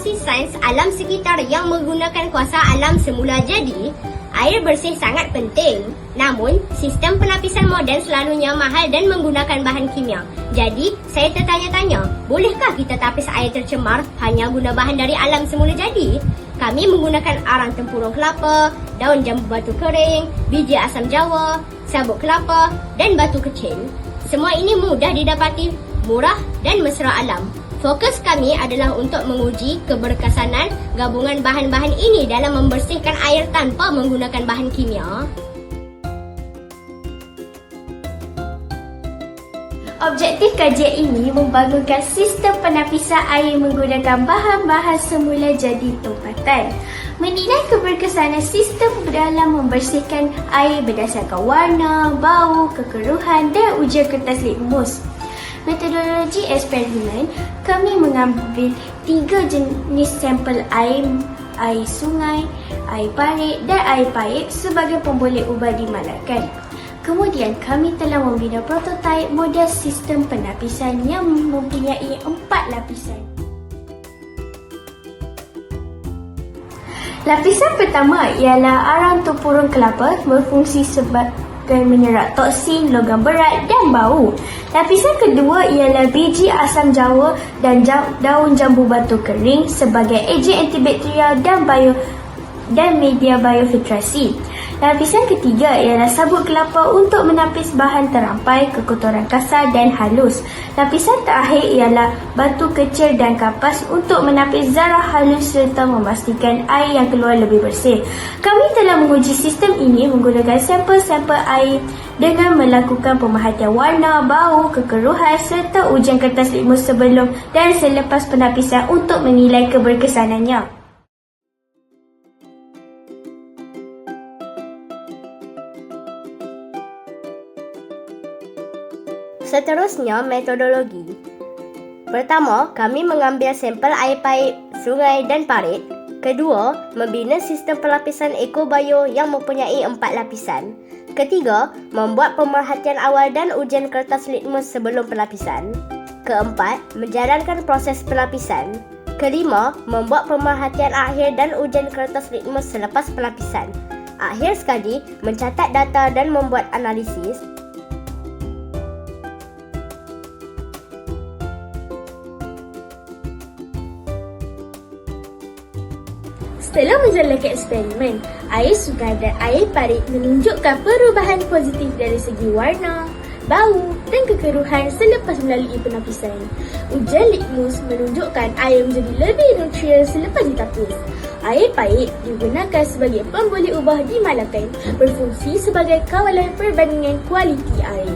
inovasi sains alam sekitar yang menggunakan kuasa alam semula jadi, air bersih sangat penting. Namun, sistem penapisan moden selalunya mahal dan menggunakan bahan kimia. Jadi, saya tertanya-tanya, bolehkah kita tapis air tercemar hanya guna bahan dari alam semula jadi? Kami menggunakan arang tempurung kelapa, daun jambu batu kering, biji asam jawa, sabuk kelapa dan batu kecil. Semua ini mudah didapati, murah dan mesra alam. Fokus kami adalah untuk menguji keberkesanan gabungan bahan-bahan ini dalam membersihkan air tanpa menggunakan bahan kimia. Objektif kajian ini membangunkan sistem penapisan air menggunakan bahan-bahan semula jadi tempatan. Menilai keberkesanan sistem dalam membersihkan air berdasarkan warna, bau, kekeruhan dan ujian kertas litmus. Metodologi eksperimen, kami mengambil tiga jenis sampel air air sungai, air parit dan air pahit sebagai pemboleh ubah dimalakkan. Kemudian kami telah membina prototipe model sistem penapisan yang mempunyai empat lapisan. Lapisan pertama ialah arang tempurung kelapa berfungsi sebagai menyerap toksin, logam berat dan bau. Lapisan kedua ialah biji asam jawa dan daun jambu batu kering sebagai ejen antibakterial dan bio dan media biofiltrasi. Lapisan ketiga ialah sabuk kelapa untuk menapis bahan terampai, kekotoran kasar dan halus. Lapisan terakhir ialah batu kecil dan kapas untuk menapis zarah halus serta memastikan air yang keluar lebih bersih. Kami telah menguji sistem ini menggunakan sampel-sampel air dengan melakukan pemerhatian warna, bau, kekeruhan serta ujian kertas litmus sebelum dan selepas penapisan untuk menilai keberkesanannya. Seterusnya, metodologi. Pertama, kami mengambil sampel air paip, sungai dan parit. Kedua, membina sistem pelapisan ekobio yang mempunyai empat lapisan. Ketiga, membuat pemerhatian awal dan ujian kertas litmus sebelum pelapisan. Keempat, menjalankan proses pelapisan. Kelima, membuat pemerhatian akhir dan ujian kertas litmus selepas pelapisan. Akhir sekali, mencatat data dan membuat analisis. Setelah menjalankan eksperimen, air sungai dan air parit menunjukkan perubahan positif dari segi warna, bau dan kekeruhan selepas melalui penapisan. Ujian litmus menunjukkan air menjadi lebih nutrien selepas ditapis. Air pahit digunakan sebagai pemboleh ubah di Malaccan berfungsi sebagai kawalan perbandingan kualiti air.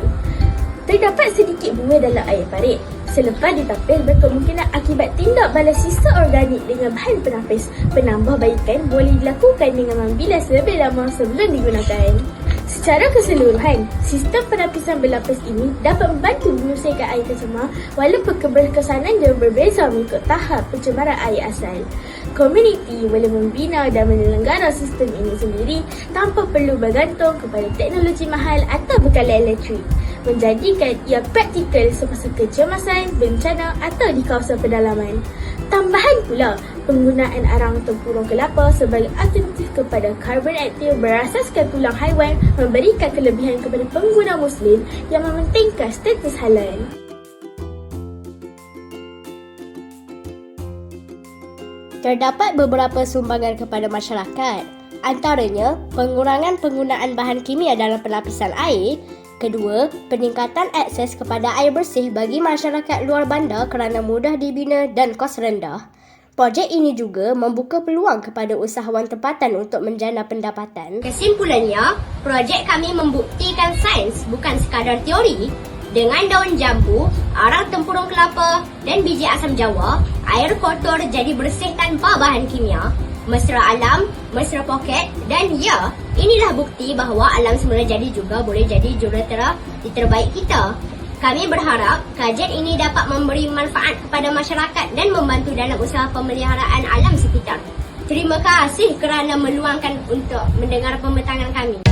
Terdapat sedikit bunga dalam air parit. Selepas ditapis berkemungkinan akibat tindak balas sisa organik dengan bahan penapis. Penambahbaikan boleh dilakukan dengan membilas lebih lama sebelum digunakan. Secara keseluruhan, sistem penapisan berlapis ini dapat membantu menyelesaikan air tercemar walaupun keberkesanan dia berbeza mengikut tahap pencemaran air asal. Komuniti boleh membina dan menyelenggara sistem ini sendiri tanpa perlu bergantung kepada teknologi mahal atau bekalan elektrik menjadikan ia praktikal semasa kecemasan, bencana atau di kawasan pedalaman. Tambahan pula, penggunaan arang tempurung kelapa sebagai alternatif kepada karbon aktif berasaskan tulang haiwan memberikan kelebihan kepada pengguna muslim yang mementingkan status halal. Terdapat beberapa sumbangan kepada masyarakat. Antaranya, pengurangan penggunaan bahan kimia dalam pelapisan air. Kedua, peningkatan akses kepada air bersih bagi masyarakat luar bandar kerana mudah dibina dan kos rendah. Projek ini juga membuka peluang kepada usahawan tempatan untuk menjana pendapatan. Kesimpulannya, projek kami membuktikan sains bukan sekadar teori. Dengan daun jambu, arang tempurung kelapa dan biji asam jawa, air kotor jadi bersih tanpa bahan kimia. Mesra alam, mesra poket dan ya, inilah bukti bahawa alam semula jadi juga boleh jadi jurulatera di terbaik kita. Kami berharap kajian ini dapat memberi manfaat kepada masyarakat dan membantu dalam usaha pemeliharaan alam sekitar. Terima kasih kerana meluangkan untuk mendengar pembentangan kami.